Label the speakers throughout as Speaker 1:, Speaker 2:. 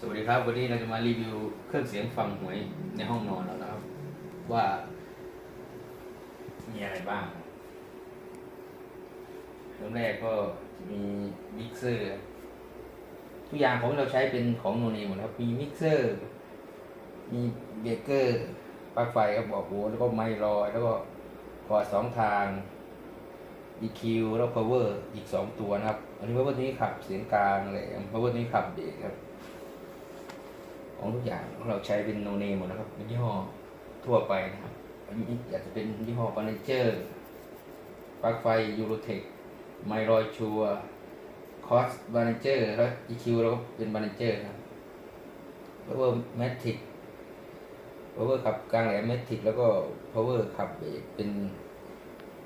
Speaker 1: สวัสดีครับ วันนี้เราจะมารีวิวเครื่องเสียงฟังหวยในห้องนอนแล้วนะครับ ว่า มีอะไรบ้างเริ่มแรกก็มีมิกเซอร์ทุกอย่างของเราใช้เป็นของโนนมหมดครับ มีมิกเซอร์ มีเบเกอร์ปลั๊กไฟครับบอกโอ้แล้วก็ไมค์ลอย แล้วก็พอร์ตสองทาง EQ แล้ว power อีกสองตัวนะครับ อันนี้ power ตัวนี้ขับเสียงกลางเลย power ตัวนี้ขับเบสครับ ของทุกอย่างเราใช้เป็นโนเนมหมดนะครับเป็นยี่ห้อทั่วไปนะครับอันนี้อาจจะเป็นยี่ห้อปาเจอร์ปลั๊กไฟยูโรเทคไมรอยชัวคอสบาเจอร์แล้ว EQ เราก็เป็นบาเจอร์ครับ power matic power ขับกลางแหลม matic แล้วก็ power ขับเบสเป็น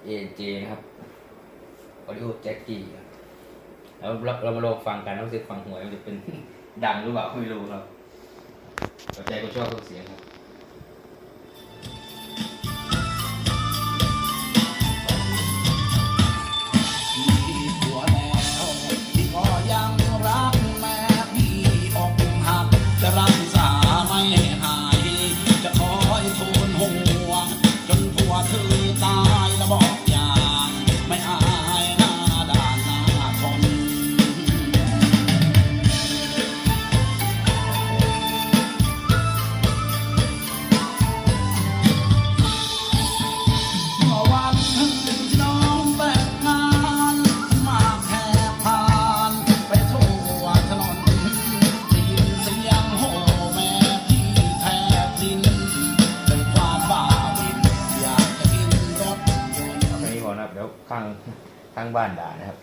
Speaker 1: AJ นะครับ audio jacky ครับแล้วเราเรามาลองฟังกันว่าเสียงฟังหวยมันจะเป็นดังหรือเปล่าไม่รู้ครับ ปัจจัยก็ชอบ
Speaker 2: ทุกเสียง
Speaker 1: ครับ เดี๋ยวข้างข้างบ้านด่านะครับ